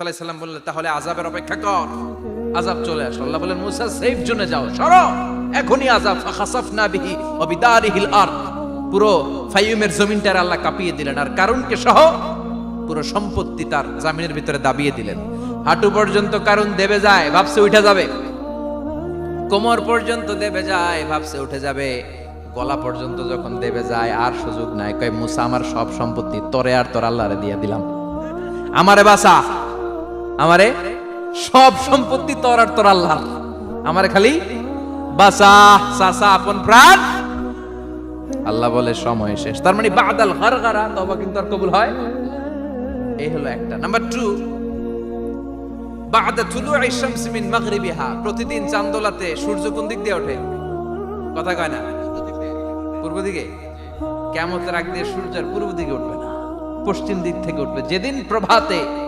সাল্লাম বললেন, তাহলে আজাবের অপেক্ষা কর। আজাব চলে আসো আল্লাহ বলেন মুসা সেফ জোনে যাও। সরো। এখনই আজাব ফাখাসাফনা বিহি ওয়া বিদারিহিল আরদ। পুরো ফাইয়ুমের জমিনটার আল্লাহ কাঁপিয়ে দিলেন। আর কারণকে সহ পুরো সম্পত্তি তার জামিনের ভিতরে দাবিয়ে দিলেন। হাঁটু পর্যন্ত কারণ দেবে যায়, ভাবছে উঠে যাবে। কোমর পর্যন্ত দেবে যায়, ভাবছে উঠে যাবে। গলা পর্যন্ত যখন দেবে যায়, আর সুযোগ নাই। কয়, মুসা, আমার সব সম্পত্তি তরে আর তোর আল্লাহরে দিয়ে দিলাম। আমারে বাসা আমারে সব সম্পত্তি তোর তোর আল্লাহ আমারে খালি বাসা সাসা আপন প্রাণ। আল্লাহ বলে, সময় শেষ। তার মানে বাদাল গারগারা তবা কিন্তু আর কবুল হয়। এই হলো একটা। নাম্বার টু প্রতিদিন চান্দোলাতে সূর্য কোন দিক দিয়ে ওঠে। কথা কয় না? পূর্ব দিকে? দিয়ে পূর্ব দিকে উঠবে না। পশ্চিম দিক থেকে উঠবে। যেদিন প্রভাতে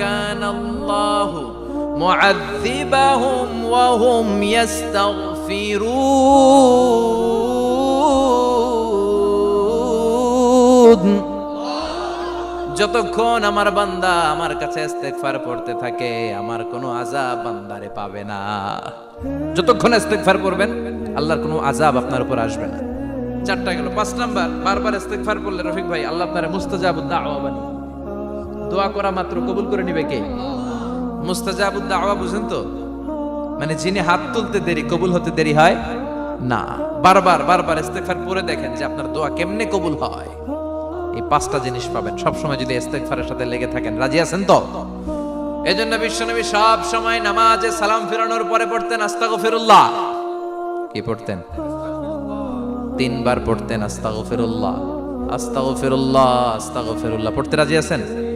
কান আল্লাহু মুআযযিবাহুম ওয়া হুম ইস্তাগফিরুন যতক্ষণ আমার বান্দা আমার কাছে ইস্তেগফার পড়তে থাকে, আমার কোনো আযাব বান্দারে পাবে না। যতক্ষণ ইস্তেগফার করবেন আল্লাহর কোনো আযাব আপনার উপর আসবে না। চারটা গেল, পাঁচ নাম্বার, বারবার ইস্তেগফার করলে রফিক ভাই, আল্লাহ আপনারে মুস্তাজাবুদ দাওয়া বানি দোয়া করা মাত্র কবুল করে নিবে কে? মুস্তাজাবুদ দাওয়া বুঝেন তো? মানে যিনি হাত তুলতে দেরি, কবুল হতে দেরি হয় না। বারবার বারবার ইস্তেগফার পরে দেখেন যে আপনার দোয়া কেমনে কবুল হয়। এই পাঁচটা জিনিস পাবেন। সব সময় যদি ইস্তেগফারের সাথে লেগে থাকেন, রাজি আছেন তো? এজন্য বিশ্বনবী সব সময় নামাজে সালাম ফেরানোর পরে পড়তেন আস্তাগফিরুল্লাহ। কি পড়তেন? তিনবার পড়তেন আস্তাগফিরুল্লাহ। আস্তাগফিরুল্লাহ আস্তাগফিরুল্লাহ। পড়তে রাজি আছেন?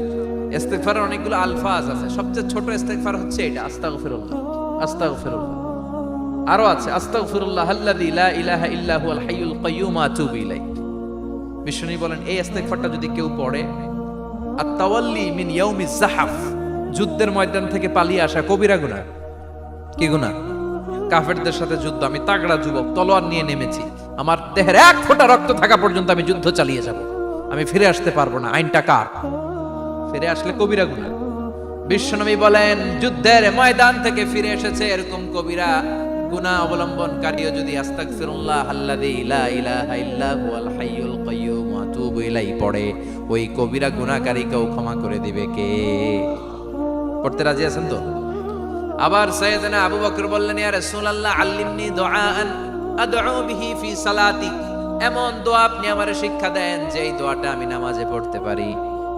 ইস্তেগফারের অনেকগুলো আলফাজ আছে। সবচেয়ে ছোট ইস্তেগফার হচ্ছে এটা, আস্তাগফিরুল্লাহ আস্তাগফিরুল্লাহ। আরও আছে, আস্তাগফিরুল্লাহ আল্লাযী লা ইলাহা ইল্লা হুয়াল হাইয়ুল কাইয়্যুম, আতুবু ইলাইহি। বিষ্ণু বলেন, এই ইস্তেগফারটা যদি কেউ পড়ে আর তাওয়াল্লি মিন ইয়াউমি জাহাফ, যুদ্ধের ময়দান থেকে পালিয়ে আসা কবিরা গুনাহ। কি গুনাহ? কাফেরদের সাথে যুদ্ধ, আমি তাগড়া যুবক, তলোয়ার নিয়ে নেমেছি। আমার দেহের এক ফোঁটা রক্ত থাকা পর্যন্ত আমি যুদ্ধ চালিয়ে যাব। আমি ফিরে আসতে পারব না, আইনটা কার? ফিরে আসলে কবিরা গুনাহ বিশ্বনবী বলেন, যুদ্ধের ময়দান থেকে ফিরে এসেছে এরকম কবিরা গুনাহ অবলম্বনকারীও যদি আস্তাগফিরুল্লাহ আল্লাযী লা ইলাহা ইল্লা হুয়াল হাইয়ুল কাইয়্যুম আতুবু ইলাইহি, পড়ে, ওই কবিরা গুনাহকারীকেও ক্ষমা করে দিবে কে? পড়তে রাজি আছেন তো? আবার সাইয়েদনা আবু বকর বললেন, ইয়া রাসূলুল্লাহ, আল্লিমনি দুআআন আদউ বিহি ফি সালাতি। এমন দোয়া আপনি আমারে শিক্ষা দেন, যেই দোয়াটা আমি নামাজে পড়তে পারি।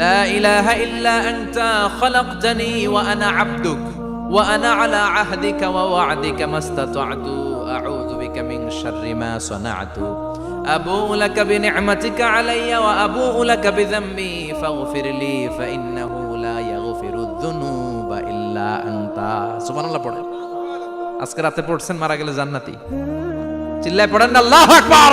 লা ইলাহা ইল্লা আনতা খলাকতানি ওয়া আনা আবদুক ওয়া আনা আলা আহদিকা ওয়া ওয়া'দিকা মাস্তাতা'তু আউযু বিকা মিন শাররি মা সানা'তু أبوء لك بنعمتك علي وأبوء لك بذنبي فاغفر لي فإنه لا يغفر الذنوب إلا أنت سبحان الله পড়ে আজকে রাতে পড়ছেন মারা গেলে জান্নাতি চিল্লায় পড়েন না আল্লাহু আকবার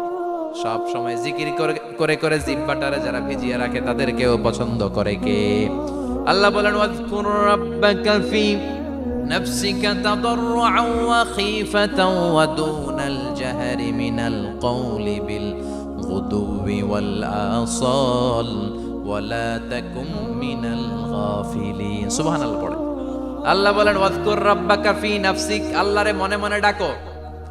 সব সময় জিকির করে করে করে জিব্বাটারে যারা ভিজিয়ে রাখে তাদেরকেও পছন্দ করে কে আল্লাহ বলেন ওয়াজকুর রাব্বাকা ফি نفسك تضرعا وخيفة ودون الجهر من القول بالغدو والآصال ولا تكن من الغافلين سبحان الله পড়ে আল্লাহ বলেন ওয়াজকুর রাব্বাকা ফি নাফসিক আল্লাহরে মনে মনে ডাকো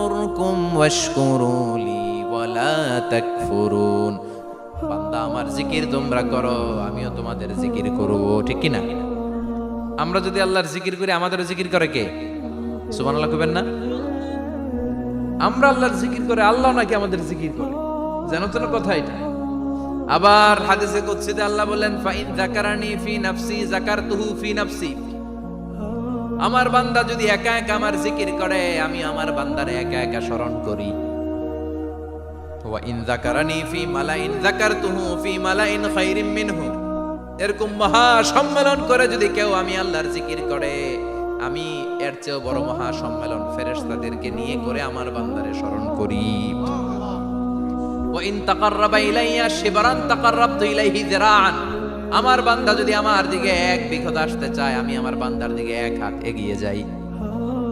ফাজকুরুনি আযকুরকুম ওয়াশকুরুলি ওয়ালা তাকফুরুন বান্দা, আমার জিকির তোমরা করো, আমিও তোমাদের জিকির করব, ঠিক কি না আমরা যদি আল্লাহর জিকির করি, আমাদেরও জিকির করে কে? সুবহানাল্লাহ কইবেন না? আমরা আল্লাহর জিকির করে, আল্লাহ নাকি আমাদের জিকির করে? যেন তেন কথা এটা। আবার হাদিসে কুদসিতে আল্লাহ বলেন, ফাইন যাকারানি ফি নাফসি, যাকারতুহু ফি নাফসি। আমার বান্দা যদি একা একা আমার জিকির করে, আমি আমার বান্দারে একা একা স্মরণ করি। সম্মেলন করে যদি কেউ আমি আল্লাহর জিকির করে, আমি এর চেয়েও বড় মহা সম্মেলন নিয়ে করে আমার বান্দারে স্মরণ করি। আমার বান্দা যদি আমার দিকে এক বিঘত আসতে চায়, আমি আমার বান্দার দিকে এক হাত এগিয়ে যাই।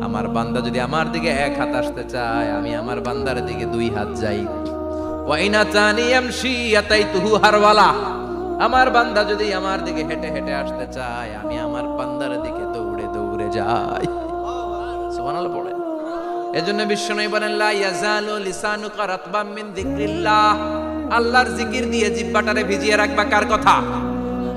আমার বান্দা যদি আমার দিকে এক হাত আসতে চায়, আমি আমার বান্দার দিকে দুই হাত যাই। ওয়াইনা তানি ইয়ামশি আতাইতুহু হারওয়ালা। আমার বান্দা যদি আমার দিকে হেঁটে হেঁটে আসতে চায়, আমি আমার বান্দার দিকে দৌড়ে দৌড়ে যাই। সুবহানাল্লাহ পড়েন এজন্য বিশ্বনবী বলেন, লা ইয়াজালু লিসানুকা রাতবাম মিন আল্লাহর জিকির দিয়ে জিহ্বাটারে ভিজিয়ে রাখবা কার কথা?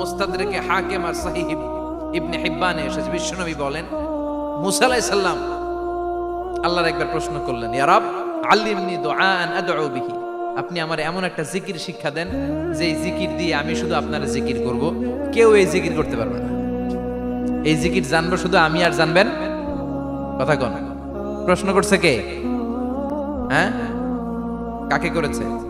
মুস্তাদরেকে হাকিম আর সাহিহ ইবনে হিব্বানে এসেছে। বিশ্বনবী বলেন, মুসা আলাইহিস সালাম আল্লাহর একবার প্রশ্ন করলেন, ইয়া রব, আল্লিমনি বিহি। আপনি আমার এমন একটা জিকির শিক্ষা দেন যে জিকির দিয়ে আমি শুধু আপনার জিকির করব। কেউ এই জিকির করতে পারবে না। এই জিকির জানব শুধু আমি আর জানবেন? কথা কন। প্রশ্ন করছে কে? হ্যাঁ? কাকে করেছে?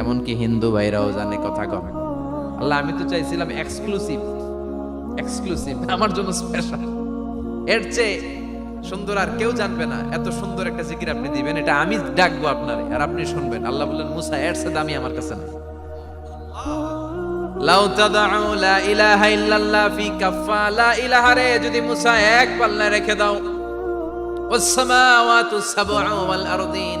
এমনকি হিন্দু ভাইরাও জানে কথা কম আল্লাহ, আমি তো চাইছিলাম এক্সক্লুসিভ এক্সক্লুসিভ আমার জন্য স্পেশাল এর চেয়ে সুন্দর আর কেউ জানবে না, এত সুন্দর একটা জিকির আপনি দিবেন, এটা আমি ডাকবো আপনারে, আর আপনি শুনবেন। আল্লাহ বললেন, মুসা, এর চেয়ে দামি আমার কাছে না লাউ তাদাউ লা ইলাহা ইল্লাল্লাহ ফি কাফা লা ইলাহা রে, যদি মুসা এক পাল্লায় রেখে দাও। ওয়াসসামাওয়াতু সাবউ ওয়াল আরদিন।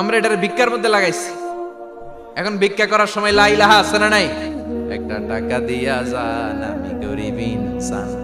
আমরা এটার ভিক্ষার মধ্যে লাগাইছি। এখন ভিক্ষা করার সময় লাইলাহা আছে না নাই? একটা টাকা দিয়া যান, আমি গরিব ইনসান।